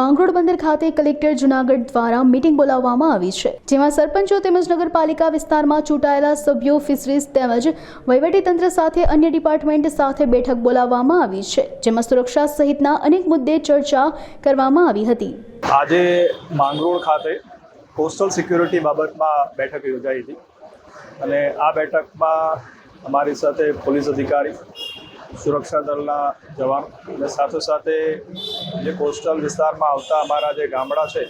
માંગરોળ બંદર ખાતે કલેક્ટર જુનાગઢ દ્વારા મીટિંગ બોલાવવામાં આવી છે, જેમાં સરપંચો તેમજ નગરપાલિકા વિસ્તારમાં ચૂંટાયેલા સભ્યો, ફિશરીઝ તેમજ વહીવટીતંત્ર સાથે અન્ય ડિપાર્ટમેન્ટ સાથે બેઠક બોલાવવામાં આવી છે, જેમાં સુરક્ષા સહિતના અનેક મુદ્દે ચર્ચા કરવામાં આવી હતી. આજે માંગરોળ ખાતે કોસ્ટલ સિક્યુરિટી બાબતમાં બેઠક યોજાઈ હતી અને આ બેઠકમાં અમારી સાથે પોલીસ અધિકારી, સુરક્ષા દળના જવાન અને સાથે સાથે જે કોસ્ટલ વિસ્તારમાં આવતા અમારા જે ગામડા છે,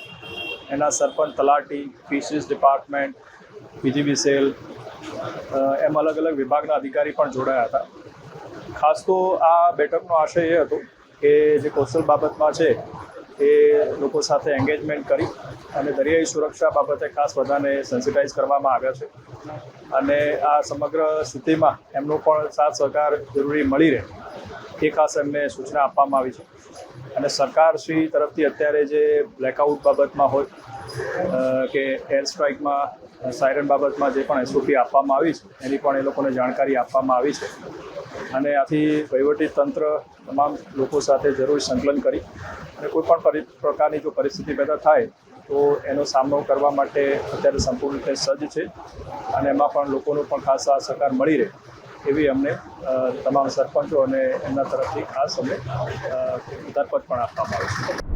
એના સરપંચ, તલાટી ફિશરીઝ ડિપાર્ટમેન્ટ પીજીબી સેલ એમ અલગ અલગ વિભાગના અધિકારી પણ જોડાયા હતા. ખાસ તો આ બેઠકનો આશય એ હતો કે જે કોસ્ટલ બાબતમાં છે, એ લોકો સાથે એન્ગેજમેન્ટ કરી અને દરિયાઈ સુરક્ષા બાબતે ખાસ બધાને સેન્સિટાઇઝ કરવામાં આવ્યા છે. અને આ સમગ્ર સ્થિતિમાં એમનો પણ સાથ સહકાર જરૂરી મળી રહે. એ ખાસ એમને સૂચના આપવામાં આવી છે. અને સરકાર શ્રી તરફથી અત્યારે જે બ્લેકઆઉટ બાબતમાં હોય કે એર સ્ટ્રાઇકમાં સાયરન બાબતમાં જે પણ એસઓપી આપવામાં આવી છે, એની પણ એ લોકોને જાણકારી આપવામાં આવી છે. અને આથી વહીવટી તંત્ર તમામ લોકો સાથે જરૂરી સંકલન કરી અને કોઈ પણ પરી, પ્રકારની જો પરિસ્થિતિ પેદા થાય, તો એનો સામનો કરવા માટે અત્યારે સંપૂર્ણ રીતે સજ્જ છે અને એમાં પણ લોકોનો પણ ખાસ આ સહકાર મળી રહે. એવી અમને તમામ સરપંચો અને એમના તરફથી ખાસ અમે ધરપત પણ આપવામાં આવે છે.